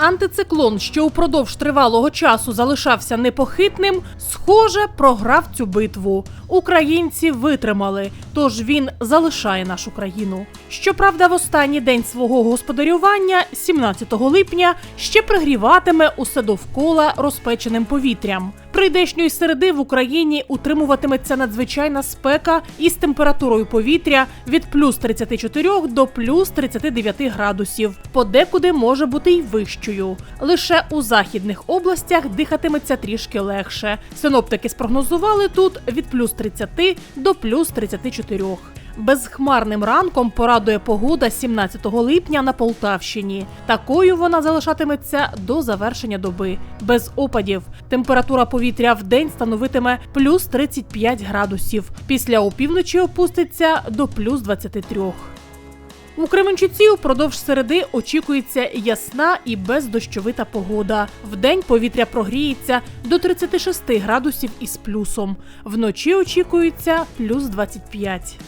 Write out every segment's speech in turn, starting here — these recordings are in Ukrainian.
Антициклон, що упродовж тривалого часу залишався непохитним, схоже, програв цю битву. Українці витримали, тож він залишає нашу країну. Щоправда, в останній день свого господарювання, 17 липня, ще пригріватиме усе довкола розпеченим повітрям. Прийдешньої середи в Україні утримуватиметься надзвичайна спека із температурою повітря від плюс 34 до плюс 39 градусів. Подекуди може бути й вищою. Лише у західних областях дихатиметься трішки легше. Синоптики спрогнозували тут від плюс 30 до плюс 34. Безхмарним ранком порадує погода 17 липня на Полтавщині. Такою вона залишатиметься до завершення доби. Без опадів. Температура повітря в день становитиме плюс 35 градусів. Після опівночі опуститься до плюс 23. У Кременчуці упродовж середи очікується ясна і бездощовита погода. Вдень повітря прогріється до 36 градусів із плюсом. Вночі очікується плюс 25.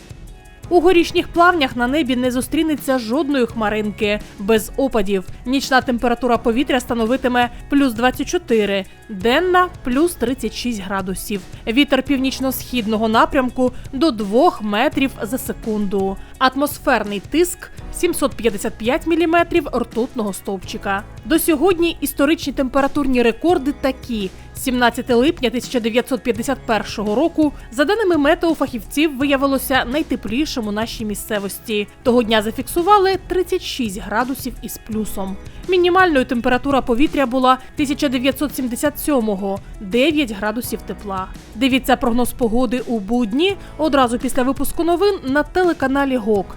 У горішніх плавнях на небі не зустрінеться жодної хмаринки без опадів. Нічна температура повітря становитиме плюс 24, денна плюс 36 градусів. Вітер північно-східного напрямку до 2 метрів за секунду. Атмосферний тиск 755 міліметрів ртутного стовпчика. До сьогодні історичні температурні рекорди такі. 17 липня 1951 року, за даними метеофахівців, виявилося найтеплішим у нашій місцевості. Того дня зафіксували 36 градусів із плюсом. Мінімальною температура повітря була 1977-го – 9 градусів тепла. Дивіться прогноз погоди у будні одразу після випуску новин на телеканалі ГОК.